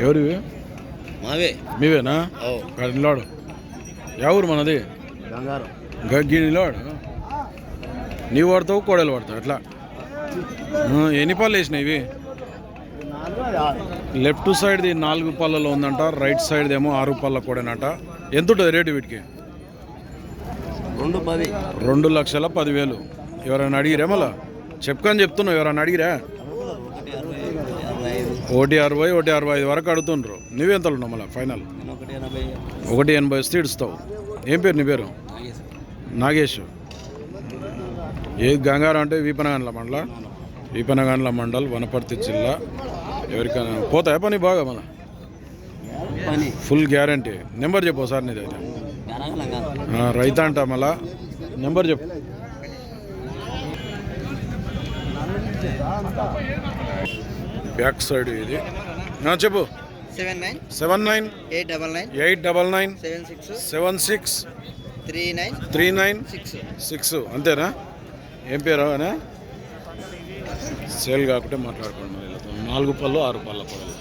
ఎవరివి? మావే. మీవేనా? గడిలోడు ఎవరు మనది? బంగారం. గగ్గినిలోడు నీవు పడతావు కోడలు పడతావు ఎట్లా ఆ, ఎన్ని పళ్ళు వేసినాయి ఇవి? లెఫ్ట్ సైడ్ది నాలుగు పళ్ళలో ఉందంట రైట్ సైడ్ది ఏమో ఆరు పళ్ళ కూడానట. ఎంత ఉంటుంది రేటు వీటికి? రెండు పది. రెండు లక్షల పదివేలు. ఎవరైనా అడిగిరా మళ్ళా? చెప్పుకొని చెప్తున్నావు ఎవరైనా అడిగిరా ఒకటి అరవై అరవై ఐదు ఒకటి అరవై ఒకటి అరవై ఐదు వరకు అడుగుతుండ్రు. నువ్వెంతలు ఉన్నావు మళ్ళీ ఫైనల్? ఒకటి ఎనభై వస్తే ఇడుస్తావు ఏం పేరు నీ పేరు? నాగేష్ ఏ గంగారం అంటే వీపనగండ్ల మండల? వీపనగండ్ల మండల్ వనపర్తి జిల్లా. ఎవరికైనా పోతాయా పని బాగా మన ఫుల్ గ్యారంటీ. నెంబర్ చెప్పు సార్ నీదైతే రైతా అంట మళ్ళా. నెంబర్ చెప్పు. బ్యాక్ సైడ్ ఇది. ఆ, చెప్పు. Seven nine seven nine eight double nine eight double nine seven six seven six three nine three nine six six. అంతేనా? ఏం పేరు అనా సేల్ కాకుంటే మాట్లాడుకోండి నాలుగు పళ్ళు ఆరు పళ్ళ పొడలు.